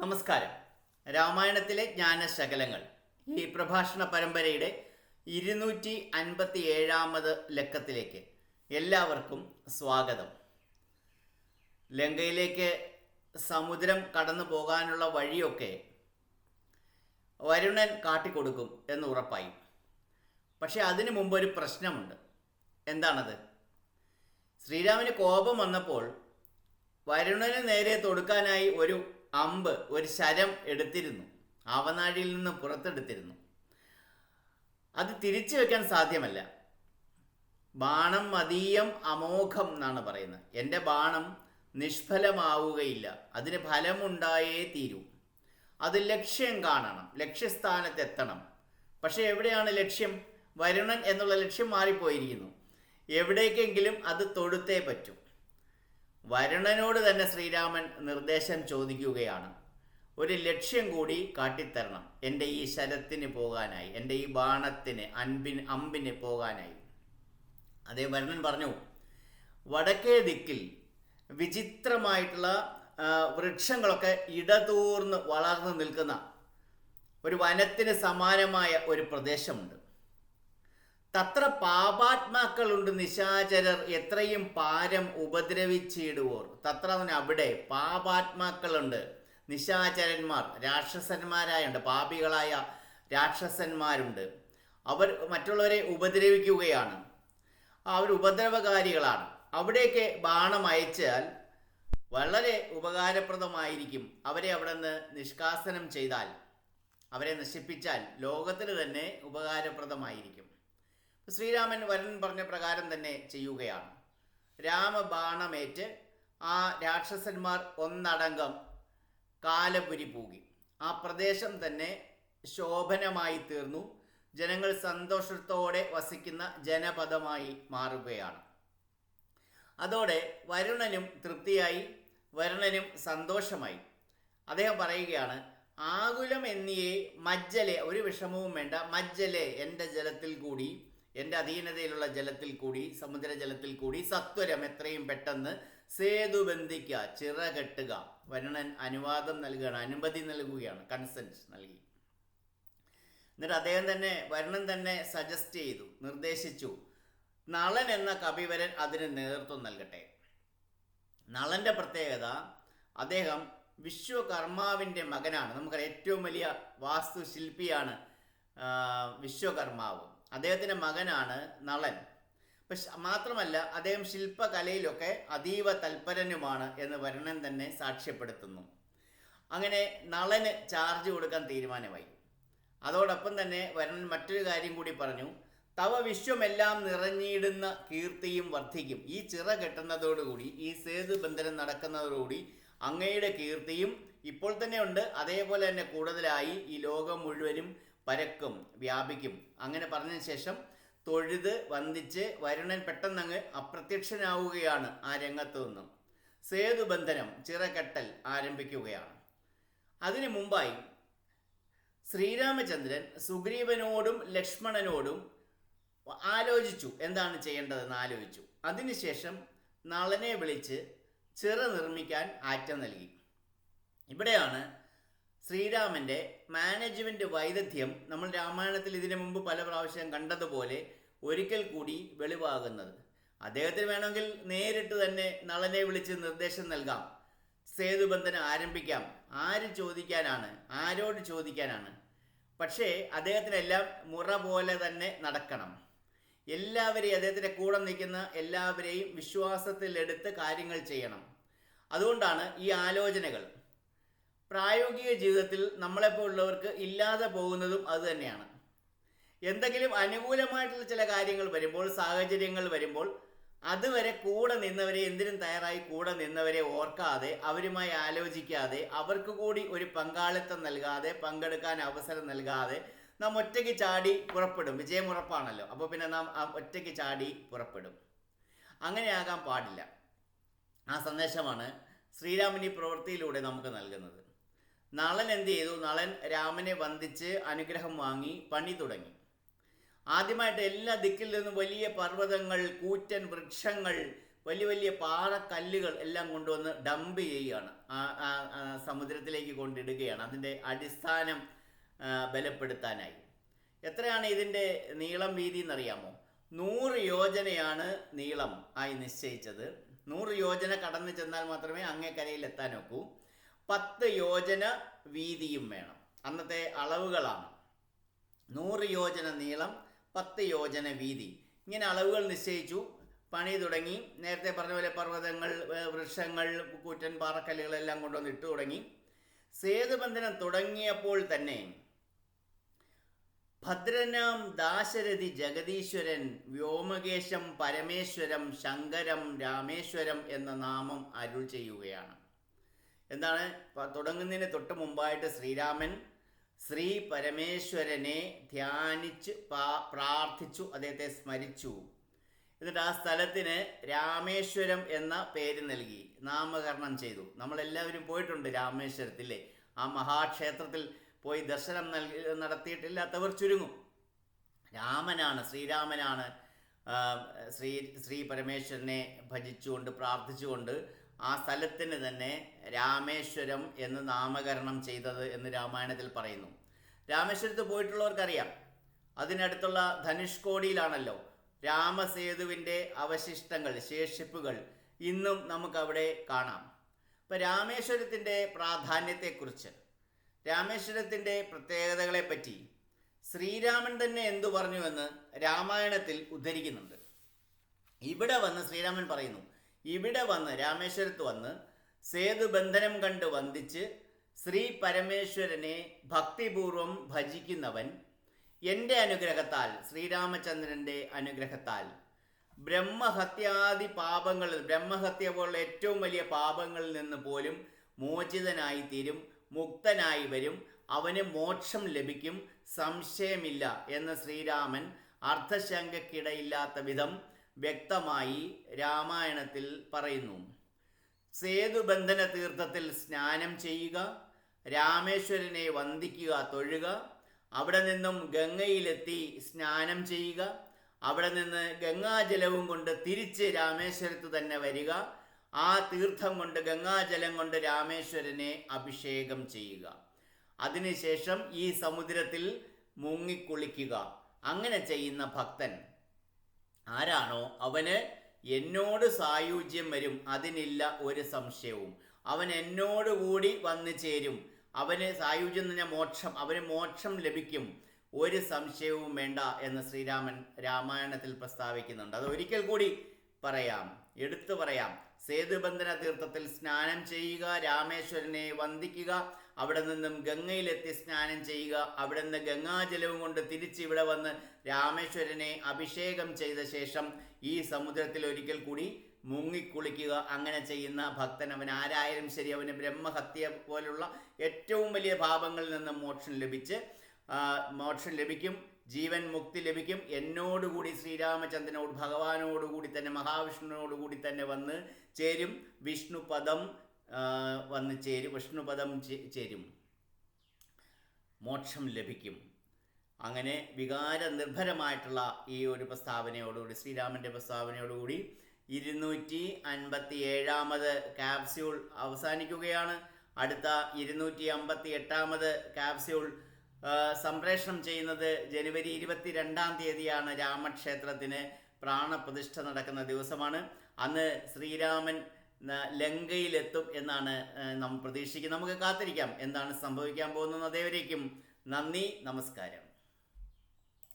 നമസ്കാരം. രാമായണത്തിലെ ജ്ഞാനശകലങ്ങൾ. ഈ പ്രഭാഷണ പരമ്പരയുടെ ഇരുന്നൂറ്റി അൻപത്തി ഏഴാമത് ലക്കത്തിലേക്ക് എല്ലാവർക്കും സ്വാഗതം. ലങ്കയിലേക്ക് സമുദ്രം കടന്നു പോകാനുള്ള വഴിയൊക്കെ വരുണൻ കാട്ടിക്കൊടുക്കും എന്ന് ഉറപ്പായി. പക്ഷെ അതിനു മുമ്പ് ഒരു പ്രശ്നമുണ്ട്. എന്താണത്? ശ്രീരാമന് കോപം വന്നപ്പോൾ വരുണന് നേരെ തൊടുക്കാനായി ഒരു അമ്പ് ഒരു ശരം എടുത്തിരുന്നു. ആവനാഴിയിൽ നിന്ന് പുറത്തെടുത്തിരുന്നു. അത് തിരിച്ചു വെക്കാൻ സാധ്യമല്ല. ബാണം മതീയം അമോഘം എന്നാണ് പറയുന്നത്. എന്റെ ബാണം നിഷ്ഫലമാവുകയില്ല. അതിന് ഫലമുണ്ടായേ തീരൂ. അത് ലക്ഷ്യം കാണണം. ലക്ഷ്യസ്ഥാനത്തെത്തണം പക്ഷെ എവിടെയാണ് ലക്ഷ്യം? വരുണൻ എന്നുള്ള ലക്ഷ്യം മാറിപ്പോയിരിക്കുന്നു. എവിടേക്കെങ്കിലും അത് തൊടുത്തേ പറ്റൂ. വരുണനോട് തന്നെ ശ്രീരാമൻ നിർദ്ദേശം ചോദിക്കുകയാണ്. ഒരു ലക്ഷ്യം കൂടി കാട്ടിത്തരണം. എന്റെ ഈ ശരത്തിന് പോകാനായി എന്റെ ഈ ബാണത്തിന് അൻപിന് അമ്പിന് പോകാനായി. അതേ വരുണൻ പറഞ്ഞു വടക്കേ ദിക്കിൽ വിചിത്രമായിട്ടുള്ള വൃക്ഷങ്ങളൊക്കെ ഇടതൂർന്ന് വളർന്നു നിൽക്കുന്ന ഒരു വനത്തിന് സമാനമായ ഒരു പ്രദേശമുണ്ട്. തത്ര പാപാത്മാക്കളുണ്ട് നിശാചരർ എത്രയും പാരം ഉപദ്രവിച്ചിടുവോർ. തത്ര അവിടെ പാപാത്മാക്കളുണ്ട്. നിശാചരന്മാർ രാക്ഷസന്മാരായുണ്ട് പാപികളായ രാക്ഷസന്മാരുണ്ട്. അവർ മറ്റുള്ളവരെ ഉപദ്രവിക്കുകയാണ്. അവർ ഉപദ്രവകാരികളാണ്. അവിടേക്ക് ബാണം അയച്ചാൽ വളരെ ഉപകാരപ്രദമായിരിക്കും. അവരെ അവിടെ നിന്ന് നിഷ്കാസനം ചെയ്താൽ അവരെ നശിപ്പിച്ചാൽ ലോകത്തിന് തന്നെ ഉപകാരപ്രദമായിരിക്കും. ശ്രീരാമൻ വരൻ പറഞ്ഞ പ്രകാരം തന്നെ ചെയ്യുകയാണ്. രാമബാണമേറ്റ് ആ രാക്ഷസന്മാർ ഒന്നടങ്കം കാലപുരി പൂകി. ആ പ്രദേശം തന്നെ ശോഭനമായി തീർന്നു. ജനങ്ങൾ സന്തോഷത്തോടെ വസിക്കുന്ന ജനപദമായി മാറുകയാണ്. അതോടെ വരുണനും തൃപ്തിയായി വരുണനും സന്തോഷമായി. അദ്ദേഹം പറയുകയാണ് ആകുലം എന്നിയെ മജ്ജലെ ഒരു വിഷമവും വേണ്ട മജ്ജലെ എന്റെ ജലത്തിൽ കൂടി എന്റെ അധീനതയിലുള്ള ജലത്തിൽ കൂടി സമുദ്രജലത്തിൽ കൂടി സത്വരം എത്രയും പെട്ടെന്ന് സേതു ബന്ധിക്കുക ചിറ കെട്ടുക. വരുണൻ അനുവാദം നൽകുകയാണ് അനുമതി നൽകുകയാണ് കൺസെന്റ് നൽകി. എന്നിട്ട് അദ്ദേഹം തന്നെ വരുണൻ തന്നെ സജസ്റ്റ് ചെയ്തു നിർദ്ദേശിച്ചു നളൻ എന്ന കവിവരൻ അതിന് നേതൃത്വം നൽകട്ടെ. നളന്റെ പ്രത്യേകത അദ്ദേഹം വിശ്വകർമാവിന്റെ മകനാണ്. നമുക്കറിയാം ഏറ്റവും വലിയ വാസ്തുശില്പിയാണ് വിശ്വകർമാവ്. അദ്ദേഹത്തിന്റെ മകനാണ് നളൻ. മാത്രമല്ല അദ്ദേഹം ശില്പകലയിലൊക്കെ അതീവ തൽപരനുമാണ് എന്ന് വർണൻ തന്നെ സാക്ഷ്യപ്പെടുത്തുന്നു. അങ്ങനെ നളന് ചാർജ് കൊടുക്കാൻ തീരുമാനമായി. അതോടൊപ്പം തന്നെ വരണൻ മറ്റൊരു കാര്യം കൂടി പറഞ്ഞു. തവ വിശ്വമെല്ലാം നിറഞ്ഞിടുന്ന കീർത്തിയും വർദ്ധിക്കും. ഈ ചിറ കെട്ടുന്നതോടുകൂടി ഈ സേതു ബന്ധനം നടക്കുന്നതോടുകൂടി അങ്ങയുടെ കീർത്തിയും ഇപ്പോൾ തന്നെ ഉണ്ട്. അതേപോലെ തന്നെ കൂടുതലായി ഈ ലോകം മുഴുവനും പരക്കും വ്യാപിക്കും. അങ്ങനെ പറഞ്ഞതിന് ശേഷം തൊഴുത് വന്ദിച്ച് വരുണൻ പെട്ടെന്നങ്ങ് അപ്രത്യക്ഷനാവുകയാണ് ആ രംഗത്തു നിന്നും. സേതുബന്ധനം ചിറകെട്ടൽ ആരംഭിക്കുകയാണ്. അതിനു മുമ്പായി ശ്രീരാമചന്ദ്രൻ സുഗ്രീവനോടും ലക്ഷ്മണനോടും ആലോചിച്ചു എന്താണ് ചെയ്യേണ്ടതെന്ന് ആലോചിച്ചു. അതിനുശേഷം നളനെ വിളിച്ച് ചിറ നിർമ്മിക്കാൻ ആറ്റം നൽകി. ഇവിടെയാണ് ശ്രീരാമന്റെ മാനേജ്മെന്റ് വൈദഗ്ധ്യം നമ്മൾ രാമായണത്തിൽ ഇതിനു മുമ്പ് പല പ്രാവശ്യം കണ്ടതുപോലെ ഒരിക്കൽ കൂടി വെളിവാകുന്നത്. അദ്ദേഹത്തിന് വേണമെങ്കിൽ നേരിട്ട് തന്നെ നളനെ വിളിച്ച് നിർദ്ദേശം നൽകാം. സേതുബന്ധനം ആരംഭിക്കാം. ആര് ചോദിക്കാനാണ്? ആരോട് ചോദിക്കാനാണ്? പക്ഷേ അദ്ദേഹത്തിനെല്ലാം മുറ പോലെ തന്നെ നടക്കണം. എല്ലാവരെയും അദ്ദേഹത്തിന്റെ കൂടെ നിൽക്കുന്ന എല്ലാവരെയും വിശ്വാസത്തിലെടുത്ത് കാര്യങ്ങൾ ചെയ്യണം. അതുകൊണ്ടാണ് ഈ ആലോചനകൾ. പ്രായോഗിക ജീവിതത്തിൽ നമ്മളെപ്പോലുള്ളവർക്ക് ഇല്ലാതെ പോകുന്നതും അതുതന്നെയാണ് എന്തെങ്കിലും അനുകൂലമായിട്ടുള്ള ചില കാര്യങ്ങൾ വരുമ്പോൾ സാഹചര്യങ്ങൾ വരുമ്പോൾ അതുവരെ കൂടെ നിന്നവരെ എന്തിനും തയ്യാറായി കൂടെ നിന്നവരെ ഓർക്കാതെ അവരുമായി ആലോചിക്കാതെ അവർക്ക് കൂടി ഒരു പങ്കാളിത്തം നൽകാതെ പങ്കെടുക്കാൻ അവസരം നൽകാതെ നാം ഒറ്റയ്ക്ക് ചാടി പുറപ്പെടും. വിജയം ഉറപ്പാണല്ലോ. അപ്പോൾ പിന്നെ നാം ഒറ്റയ്ക്ക് ചാടി പുറപ്പെടും. അങ്ങനെയാകാൻ പാടില്ല. ആ സന്ദേശമാണ് ശ്രീരാമൻ ഈ പ്രവൃത്തിയിലൂടെ നമുക്ക് നൽകുന്നത്. നളൻ എന്ത് ചെയ്തു? നളൻ രാമനെ വന്ദിച്ച് അനുഗ്രഹം വാങ്ങി പണി തുടങ്ങി. ആദ്യമായിട്ട് എല്ലാ ദിക്കിൽ നിന്നും വലിയ പർവതങ്ങൾ കൂറ്റൻ വൃക്ഷങ്ങൾ വലിയ വലിയ പാറക്കല്ലുകൾ എല്ലാം കൊണ്ടുവന്ന് ഡംപ് ചെയ്യുകയാണ്. സമുദ്രത്തിലേക്ക് കൊണ്ടിടുകയാണ്. അതിന്റെ അടിസ്ഥാനം ബലപ്പെടുത്താനായി. എത്രയാണ് ഇതിന്റെ നീളം വീതി എന്നറിയാമോ? നൂറ് യോജനയാണ് നീളം ആയി നിശ്ചയിച്ചത്. നൂറ് യോജന കടന്നു ചെന്നാൽ മാത്രമേ അങ്ങേ കരയിൽ എത്താനൊക്കൂ പത്ത് യോജന വീതിയും വേണം. അന്നത്തെ അളവുകളാണ്. നൂറ് യോജന നീളം പത്ത് യോജന വീതി. ഇങ്ങനെ അളവുകൾ നിശ്ചയിച്ചു. പണി തുടങ്ങി. നേരത്തെ പറഞ്ഞ പോലെ പർവതങ്ങൾ വൃക്ഷങ്ങൾ കൂറ്റൻ പാറക്കല്ലുകളെല്ലാം കൊണ്ടുവന്ന് ഇട്ടു തുടങ്ങി. സേതുബന്ധനം തുടങ്ങിയപ്പോൾ തന്നെ ഭദ്രനാം ദാശരഥി ജഗദീശ്വരൻ വ്യോമകേശം പരമേശ്വരം ശങ്കരം രാമേശ്വരം എന്ന നാമം അരുൾ ചെയ്യുകയാണ്. എന്താണ്? തുടങ്ങുന്നതിന് തൊട്ട് മുമ്പായിട്ട് ശ്രീരാമൻ ശ്രീ പരമേശ്വരനെ ധ്യാനിച്ച് പ്രാർത്ഥിച്ചു അദ്ദേഹത്തെ സ്മരിച്ചു. എന്നിട്ട് ആ സ്ഥലത്തിന് രാമേശ്വരം എന്ന പേര് നൽകി നാമകരണം ചെയ്തു. നമ്മളെല്ലാവരും പോയിട്ടുണ്ട് രാമേശ്വരത്തില്ലേ? ആ മഹാക്ഷേത്രത്തിൽ പോയി ദർശനം നൽകി നടത്തിയിട്ടില്ലാത്തവർ ചുരുങ്ങും. രാമനാണ് ശ്രീരാമനാണ് ശ്രീ ശ്രീ പരമേശ്വരനെ ഭജിച്ചുകൊണ്ട് പ്രാർത്ഥിച്ചുകൊണ്ട് ആ സ്ഥലത്തിന് തന്നെ രാമേശ്വരം എന്ന് നാമകരണം ചെയ്തത് എന്ന് രാമായണത്തിൽ പറയുന്നു. രാമേശ്വരത്ത് പോയിട്ടുള്ളവർക്കറിയാം. അതിനടുത്തുള്ള ധനുഷ്കോടിയിലാണല്ലോ രാമസേതുവിന്റെ അവശിഷ്ടങ്ങൾ ശേഷിപ്പുകൾ ഇന്നും നമുക്കവിടെ കാണാം. ഇപ്പം രാമേശ്വരത്തിന്റെ പ്രാധാന്യത്തെക്കുറിച്ച് രാമേശ്വരത്തിന്റെ പ്രത്യേകതകളെപ്പറ്റി ശ്രീരാമൻ തന്നെ എന്തു പറഞ്ഞുവെന്ന് രാമായണത്തിൽ ഉദ്ധരിക്കുന്നുണ്ട്. ഇവിടെ വന്ന് ശ്രീരാമൻ പറയുന്നു ഇവിടെ വന്ന് രാമേശ്വരത്ത് വന്ന് സേതുബന്ധനം കണ്ട് വന്ദിച്ച് ശ്രീ പരമേശ്വരനെ ഭക്തിപൂർവം ഭജിക്കുന്നവൻ എന്റെ അനുഗ്രഹത്താൽ ശ്രീരാമചന്ദ്രന്റെ അനുഗ്രഹത്താൽ. ബ്രഹ്മഹത്യാദി പാപങ്ങളിൽ ബ്രഹ്മഹത്യ പോലുള്ള ഏറ്റവും വലിയ പാപങ്ങളിൽ നിന്ന് പോലും മോചിതനായി തീരും മുക്തനായി വരും അവന് മോക്ഷം ലഭിക്കും സംശയമില്ല എന്ന് ശ്രീരാമൻ അർത്ഥശങ്കക്കിടയില്ലാത്ത വിധം വ്യക്തമായി രാമായണത്തിൽ പറയുന്നു. സേതുബന്ധന തീർത്ഥത്തിൽ സ്നാനം ചെയ്യുക രാമേശ്വരനെ വന്ദിക്കുക തൊഴുക അവിടെ നിന്നും ഗംഗയിലെത്തി സ്നാനം ചെയ്യുക അവിടെ നിന്ന് ഗംഗാജലവും കൊണ്ട് തിരിച്ച് രാമേശ്വരത്ത് തന്നെ വരിക ആ തീർത്ഥം കൊണ്ട് ഗംഗാജലം കൊണ്ട് രാമേശ്വരനെ അഭിഷേകം ചെയ്യുക. അതിനുശേഷം ഈ സമുദ്രത്തിൽ മുങ്ങിക്കുളിക്കുക. അങ്ങനെ ചെയ്യുന്ന ഭക്തൻ ആരാണോ അവന് എന്നോട് സായുജ്യം വരും അതിനില്ല ഒരു സംശയവും. അവൻ എന്നോട് കൂടി വന്നു ചേരും. അവന് സായുജ്യം എന്ന് പറഞ്ഞാൽ മോക്ഷം. അവന് മോക്ഷം ലഭിക്കും. ഒരു സംശയവും വേണ്ട എന്ന് ശ്രീരാമൻ രാമായണത്തിൽ പ്രസ്താവിക്കുന്നുണ്ട്. അത് ഒരിക്കൽ കൂടി പറയാം. എടുത്തു പറയാം. സേതുബന്ധന തീർത്ഥത്തിൽ സ്നാനം ചെയ്യുക രാമേശ്വരനെ വന്ദിക്കുക അവിടെ നിന്നും ഗംഗയിലെത്തി സ്നാനം ചെയ്യുക അവിടെ നിന്ന് ഗംഗാജലവും കൊണ്ട് തിരിച്ച് ഇവിടെ വന്ന് രാമേശ്വരനെ അഭിഷേകം ചെയ്ത ശേഷം ഈ സമുദ്രത്തിൽ ഒരിക്കൽ കൂടി മുങ്ങിക്കുളിക്കുക. അങ്ങനെ ചെയ്യുന്ന ഭക്തൻ അവൻ ആരായാലും ശരി അവന് ബ്രഹ്മഹത്യ പോലുള്ള ഏറ്റവും വലിയ പാപങ്ങളിൽ നിന്ന് മോക്ഷം ലഭിച്ച് മോക്ഷം ലഭിക്കും. ജീവൻ മുക്തി ലഭിക്കും. എന്നോടുകൂടി ശ്രീരാമചന്ദ്രനോട് ഭഗവാനോടുകൂടി തന്നെ മഹാവിഷ്ണുവിനോടുകൂടി തന്നെ വന്ന് ചേരും. വിഷ്ണുപദം വന്ന് ചേരും. വിഷ്ണുപദം ചേരും. മോക്ഷം ലഭിക്കും. അങ്ങനെ വികാര നിർഭരമായിട്ടുള്ള ഈ ഒരു പ്രസ്താവനയോടുകൂടി ശ്രീരാമന്റെ പ്രസ്താവനയോടുകൂടി ഇരുന്നൂറ്റി അൻപത്തി ഏഴാമത് ക്യാപ്സ്യൂൾ അവസാനിക്കുകയാണ്. അടുത്ത ഇരുന്നൂറ്റി അമ്പത്തി എട്ടാമത് ക്യാപ്സ്യൂൾ ആ, സംപ്രേഷണം ചെയ്യുന്നത് ജനുവരി ഇരുപത്തി രണ്ടാം തീയതിയാണ് രാമക്ഷേത്രത്തിന് പ്രാണപ്രതിഷ്ഠ നടക്കുന്ന ദിവസമാണ്. അന്ന് ശ്രീരാമൻ ലങ്കയിലെത്തും എന്നാണ് നാം പ്രതീക്ഷിക്കുന്നത് നമുക്ക് കാത്തിരിക്കാം. എന്താണ് സംഭവിക്കാൻ പോകുന്നത് അതേവരേക്കും നന്ദി നമസ്കാരം.